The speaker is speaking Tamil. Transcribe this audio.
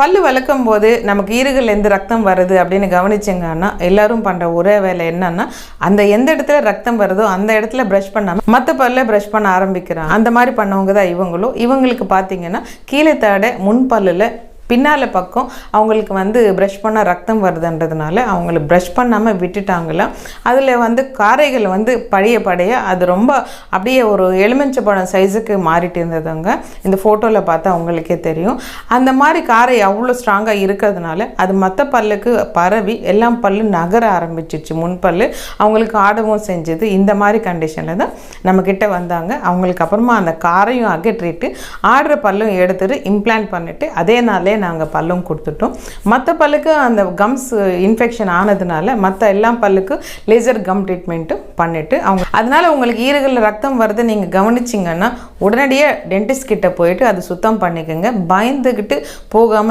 பல்லு வளர்க்கும் போது நமக்கு ஈறுகள்லேருந்து ரத்தம் வருது அப்படின்னு கவனிச்சிங்கன்னா எல்லாரும் பண்ணுற ஒரே வேலை என்னன்னா அந்த எந்த இடத்துல ரத்தம் வருதோ அந்த இடத்துல ப்ரஷ் பண்ணாமல் மற்ற பல்ல ப்ரஷ் பண்ண ஆரம்பிக்கிறாங்க. அந்த மாதிரி பண்ணவங்க தான் இவங்களும். இவங்களுக்கு பார்த்தீங்கன்னா கீழே தாடை முன்பல்லில் பின்னால் பக்கம் அவங்களுக்கு வந்து ப்ரஷ் பண்ணால் ரத்தம் வருதுன்றதுனால அவங்கள ப்ரஷ் பண்ணாமல் விட்டுட்டாங்களாம் அதில் வந்து காரைகள் வந்து பழைய படைய அது ரொம்ப அப்படியே ஒரு எலுமிச்சை பழம் சைஸுக்கு மாறிட்டு இருந்ததுங்க. இந்த ஃபோட்டோவில் பார்த்தா அவங்களுக்கே தெரியும். அந்த மாதிரி காரை அவ்வளோ ஸ்ட்ராங்காக இருக்கிறதுனால அது மற்ற பல்லுக்கு பரவி எல்லாம் பல்லு நகர ஆரம்பிச்சிச்சு முன்பல் அவங்களுக்கு ஆடவும் செஞ்சது. இந்த மாதிரி கண்டிஷனில் தான் நம்மக்கிட்ட வந்தாங்க. அவங்களுக்கு அப்புறமா அந்த காரையும் அகற்றிட்டு ஆடுற பல்லும் எடுத்துட்டு இம்ப்ளான்ட் பண்ணிட்டு அதே நாளே நாங்கள் பல்லும் கொடுத்துட்டோம். மற்ற பல்லுக்கு அந்த கம்ஸ் இன்ஃபெக்ஷன் ஆனதுனால மற்ற எல்லா பல்லுக்கு லேசர் கம் ட்ரீட்மெண்ட்டும் பண்ணிட்டு அவங்க அதனால உங்களுக்கு ஈரகளில் ரத்தம் வருது நீங்கள் கவனிச்சிங்கன்னா உடனடியாக டென்டிஸ்ட் கிட்ட போயிட்டு அது சுத்தம் பண்ணிக்கோங்க. பயந்துக்கிட்டு போகாமல்